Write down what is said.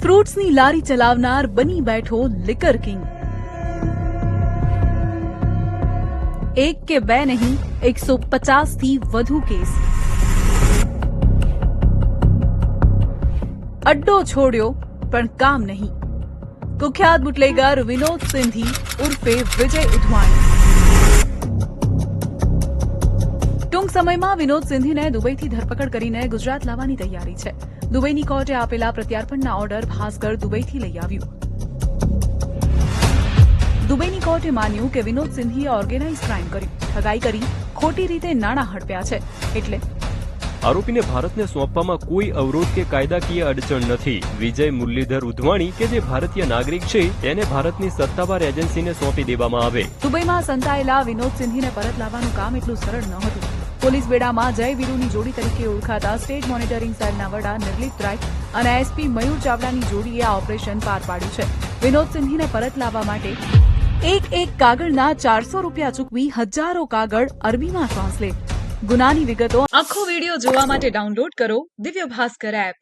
ફ્રૂટ્સની લારી ચલાવનાર બની બેઠો લિકર કિંગ એક કે બે નહીં એકસો પચાસ થી વધુ કેસ અડ્ડો છોડ્યો પણ કામ નહીં કુખ્યાત બુટલેગર વિનોદ સિંધી ઉર્ફે વિજય ઉધવાણી ટૂંક સમયમાં વિનોદ સિંધીને દુબઈથી ધરપકડ કરીને ગુજરાત લાવવાની તૈયારી છે. દુબઈની કોર્ટે આપેલા પ્રત્યાર્પણના ઓર્ડર ભાસ્કર દુબઈથી લઈ આવ્યું. દુબઈની કોર્ટે માન્યું કે વિનોદ સિંધીએ ઓર્ગેનાઇઝ ક્રાઇમ કર્યું. ઠગાઈ કરી ખોટી રીતે નાણાં હડપ્યા છે. એટલે આરોપીને ભારતને સોંપવામાં કોઈ અવરોધ કે કાયદાકીય અડચણ નથી. વિજય મુરલીધર ઉધવાણી કે જે ભારતીય નાગરિક છે તેને ભારતની સત્તાવાર એજન્સીને સોંપી દેવામાં આવે. દુબઈમાં સંતાયેલા વિનોદ સિંધીને પરત લાવવાનું કામ એટલું સરળ નહોતું પોલીસ બેડામાં જય વીરુની જોડી તરીકે ઓળખાતા સ્ટેટ મોનિટરિંગ સેલના વડા નિર્લિપ્ત રાય અને એસપી મયુર ચાવડાની જોડીએ આ ઓપરેશન પાર પાડ્યું છે. વિનોદ સિંધીને પરત લાવવા માટે એક એક કાગળના ચારસો રૂપિયા ચૂકવી હજારો કાગળ અરબીમાં ટ્રાન્સલેટ ગુનાની વિગતો આખો વીડિયો જોવા માટે ડાઉનલોડ કરો દિવ્ય ભાસ્કર એપ.